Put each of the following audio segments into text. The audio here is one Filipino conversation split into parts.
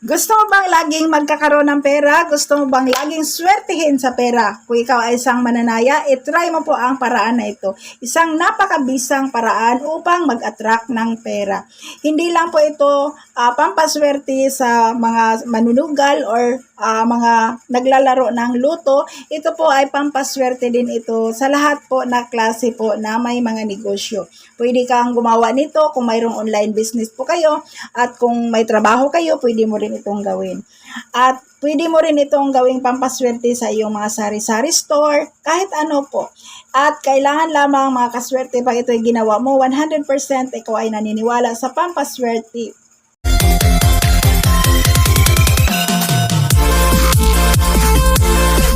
Gusto mo bang laging magkakaroon ng pera? Gusto mo bang laging swertihin sa pera? Kung ikaw ay isang mananaya, itry mo po ang paraan na ito. Isang napakabisang paraan upang mag-attract ng pera. Hindi lang po ito ah, pampaswerte sa mga manunugal or ah, mga naglalaro ng luto. Ito po ay pampaswerte din ito sa lahat po na klase po na may mga negosyo. Pwede kang gumawa nito kung mayroong online business po kayo at kung may trabaho kayo, pwede mo rin itong gawin. At pwede mo rin itong gawing pampaswerte sa iyong mga sari-sari store, kahit ano po. At kailangan lamang mga kaswerte pag ito ay ginawa mo, 100% ikaw ay naniniwala sa pampaswerte.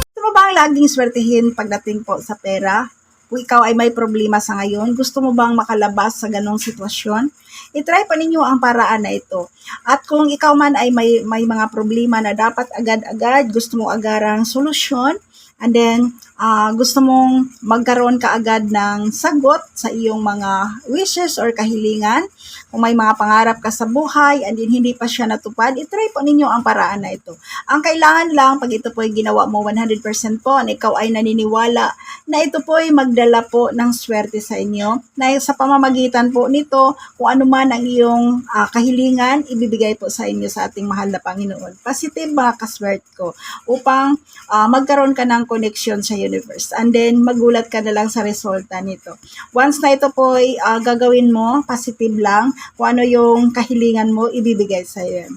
Gusto mo bang laging swertihin pagdating po sa pera? Ikaw ay may problema sa ngayon, gusto mo bang makalabas sa ganong sitwasyon? I-try pa ninyo ang paraan na ito. At kung ikaw man ay may, may mga problema na dapat agad-agad, gusto mo agarang solusyon, and then ah, gusto mong magkaroon ka agad ng sagot sa iyong mga wishes or kahilingan, kung may mga pangarap ka sa buhay and then hindi pa siya natupad, itry po ninyo ang paraan na ito. Ang kailangan lang, pag ito po ay ginawa mo 100% po, na ikaw ay naniniwala na ito po ay magdala po ng swerte sa inyo, na sa pamamagitan po nito, kung ano man ang iyong ah, kahilingan, ibibigay po sa inyo sa ating mahal na Panginoon. Positive mga kaswerte ko, upang ah, magkaroon ka ng connection sa universe. And then, magulat ka na lang sa resulta nito. Once na ito po ay ah, gagawin mo, positive lang, kung ano yung kahilingan mo, ibibigay sa iyo.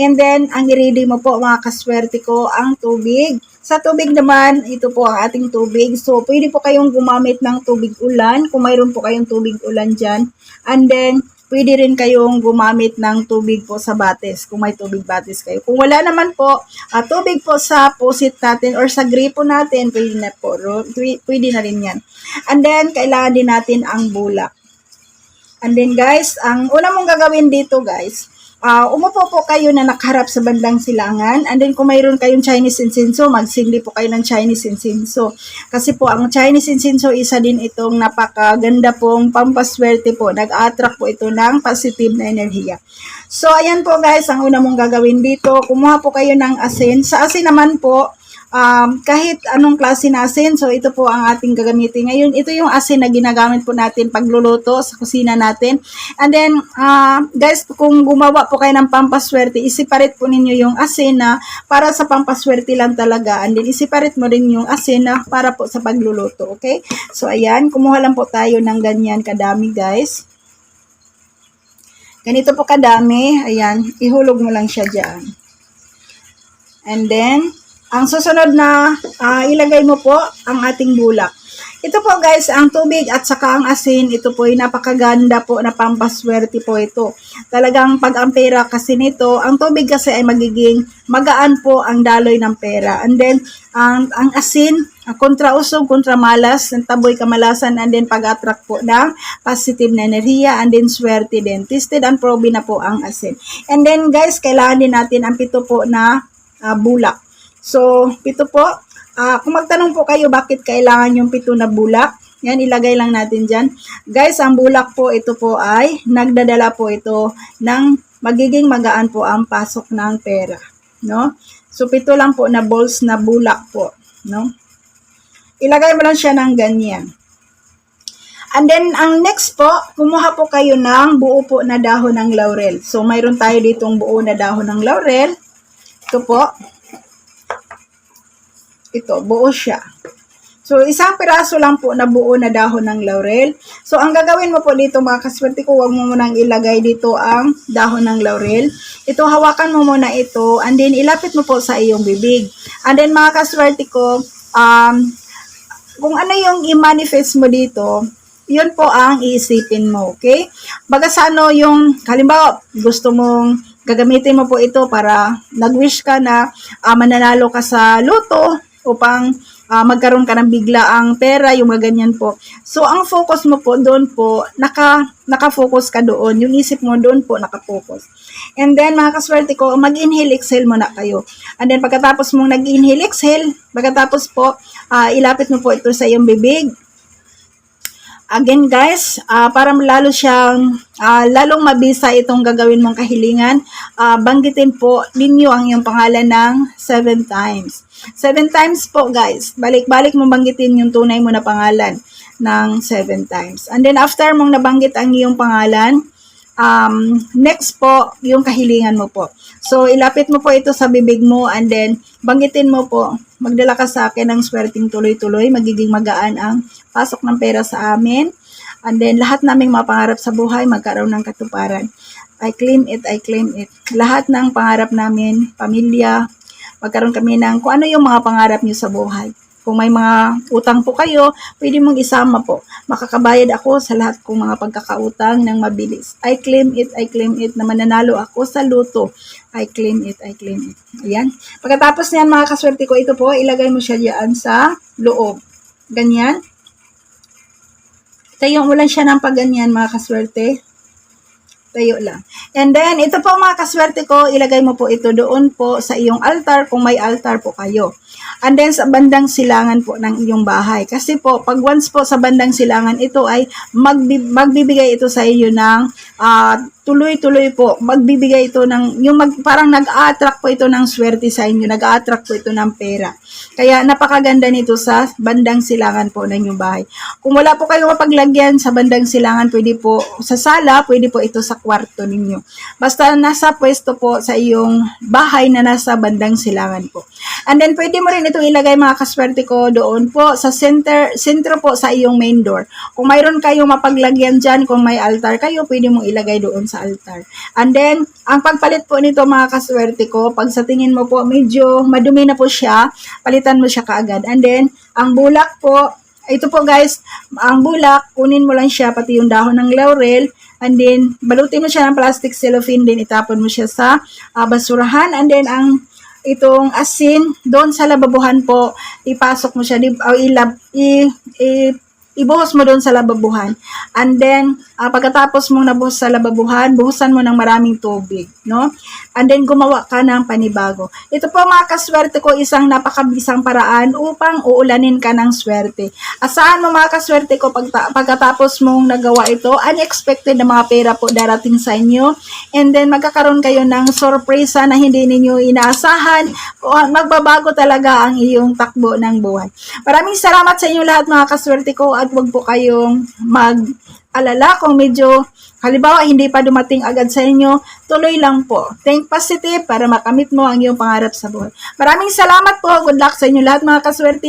And then, ang i-ready mo po mga kaswerte ko, ang tubig. Sa tubig naman, ito po ang ating tubig. So, pwede po kayong gumamit ng tubig ulan, kung mayroon po kayong tubig ulan dyan. And then, pwede rin kayong gumamit ng tubig po sa batis, kung may tubig batis kayo. Kung wala naman po, ah, tubig po sa pusit natin or sa gripo natin, pwede na po. Pwede na rin yan. And then, kailangan din natin ang bulak. And then guys, ang una mong gagawin dito guys, ah umupo po kayo na nakaharap sa bandang silangan. And then kung mayroon kayong Chinese incenso, magsindi po kayo ng Chinese incenso. Kasi po ang Chinese incenso isa din itong napakaganda pong pampaswerte po. Nag-attract po ito ng positive na enerhiya. So ayan po guys, ang una mong gagawin dito, kumuha po kayo ng asin. Sa asin naman po, um, kahit anong klase na asin, so ito po ang ating gagamitin ngayon. Ito yung asin na ginagamit po natin pagluluto sa kusina natin. And then, uh, guys, kung gumawa po kayo ng pampaswerte, isiparate po ninyo yung asin na para sa pampaswerte lang talaga. And then, isiparate mo rin yung asin na para po sa pagluluto, okay? So, ayan, kumuha lang po tayo ng ganyan kadami, guys. Ganito po kadami. Ayan, ihulog mo lang siya dyan. And then, ang susunod na ah, ilagay mo po ang ating bulak. Ito po guys, ang tubig at saka ang asin, ito po ay napakaganda po na pampaswerte po ito. Talagang pag ang pera kasi nito, ang tubig kasi ay magiging magaan po ang daloy ng pera. And then, ang, ang asin, kontra usog, kontra malas, ang taboy kamalasan, and then pag-attract po ng positive na enerhiya, and then swerte din. Tested and proven na po ang asin. And then guys, kailangan din natin ang pito po na ah, bulak. So, pito po. Ah, kung magtanong po kayo bakit kailangan yung pito na bulak, yan, ilagay lang natin dyan. Guys, ang bulak po, ito po ay nagdadala po ito ng magiging magaan po ang pasok ng pera. No? So, pito lang po na balls na bulak po. No? Ilagay mo lang siya ng ganyan. And then, ang next po, kumuha po kayo ng buo po na dahon ng laurel. So, mayroon tayo ditong buo na dahon ng laurel. Ito po. Ito, buo siya. So, isang piraso lang po na buo na dahon ng laurel. So, ang gagawin mo po dito mga kaswerte ko, huwag mo munang ilagay dito ang dahon ng laurel. Ito, hawakan mo muna ito and then ilapit mo po sa iyong bibig. And then mga kaswerte ko, um, kung ano yung i-manifest mo dito, yun po ang iisipin mo, okay? Baga sa ano yung, halimbawa, gusto mong gagamitin mo po ito para nag-wish ka na ah, mananalo ka sa loto upang ah, magkaroon ka ng biglaang pera, yung mga ganyan po. So, ang focus mo po doon po, naka, naka-focus ka doon. Yung isip mo doon po, naka-focus. And then, mga kaswerte ko, mag-inhale, exhale muna kayo. And then, pagkatapos mong nag-inhale, exhale, pagkatapos po, ah, ilapit mo po ito sa iyong bibig. Again guys, ah, para lalo siyang ah, lalong mabisa itong gagawin mong kahilingan, ah, banggitin po ninyo ang iyong pangalan ng seven times. Seven times po guys. Balik-balik mo banggitin yung tunay mo na pangalan ng seven times. And then after mong nabanggit ang iyong pangalan, um, next po, yung kahilingan mo po. So, ilapit mo po ito sa bibig mo and then banggitin mo po, magdala ka sa akin ng swerting tuloy-tuloy, magiging magaan ang pasok ng pera sa amin. And then, lahat naming mga pangarap sa buhay, magkaroon ng katuparan. I claim it, I claim it. Lahat ng pangarap namin, pamilya, magkaroon kami ng kung ano yung mga pangarap niyo sa buhay. Kung may mga utang po kayo, pwede mong isama po. Makakabayad ako sa lahat kong mga pagkakautang ng mabilis. I claim it, I claim it na mananalo ako sa luto. I claim it, I claim it. Ayan. Pagkatapos niyan mga kaswerte ko, ito po, ilagay mo siya diyan sa loob. Ganyan. Tayo mo lang siya ng pagganyan mga kaswerte. Tayo lang. And then, ito po mga kaswerte ko, ilagay mo po ito doon po sa iyong altar kung may altar po kayo. And then, sa bandang silangan po ng iyong bahay. Kasi po, pag once po sa bandang silangan, ito ay magbi- magbibigay ito sa iyo ng ah, tuloy-tuloy po. Magbibigay ito ng, yung mag, parang nag-attract po ito ng swerte sa inyo. Nag-attract po ito ng pera. Kaya napakaganda nito sa bandang silangan po ng inyong bahay. Kung wala po kayong mapaglagyan sa bandang silangan, pwede po sa sala, pwede po ito sa kwarto ninyo. Basta nasa pwesto po sa iyong bahay na nasa bandang silangan po. And then pwede mo rin itong ilagay mga kaswerte ko doon po sa center, sentro po sa iyong main door. Kung mayroon kayong mapaglagyan dyan, kung may altar kayo, pwede mong ilagay doon sa altar. And then, ang pagpalit po nito mga kaswerte ko, pag sa tingin mo po medyo madumi na po siya, palitan mo siya kaagad. And then, ang bulak po, ito po guys, ang bulak, kunin mo lang siya, pati yung dahon ng laurel, and then, balutin mo siya ng plastic cellophane, then itapon mo siya sa ah, basurahan, and then, ang itong asin, doon sa lababuhan po, ipasok mo siya, di, o ilab, i, i, ibuhos mo doon sa lababuhan. And then, ah, pagkatapos mong nabuhos sa lababuhan, buhusan mo ng maraming tubig, no? And then, gumawa ka ng panibago. Ito po mga kaswerte ko, isang napakabisang paraan upang uulanin ka ng swerte. Asahan mo mga kaswerte ko, pag, pagkatapos mong nagawa ito, unexpected na mga pera po darating sa inyo. And then, magkakaroon kayo ng sorpresa na hindi ninyo inaasahan. O, Magbabago talaga ang iyong takbo ng buhay. Maraming salamat sa inyo lahat mga kaswerte ko at wag po kayong mag-alala kung medyo halimbawa hindi pa dumating agad sa inyo, tuloy lang po. Think positive para makamit mo ang iyong pangarap sa buhay. Maraming salamat po. Good luck sa inyo lahat mga kaswerte.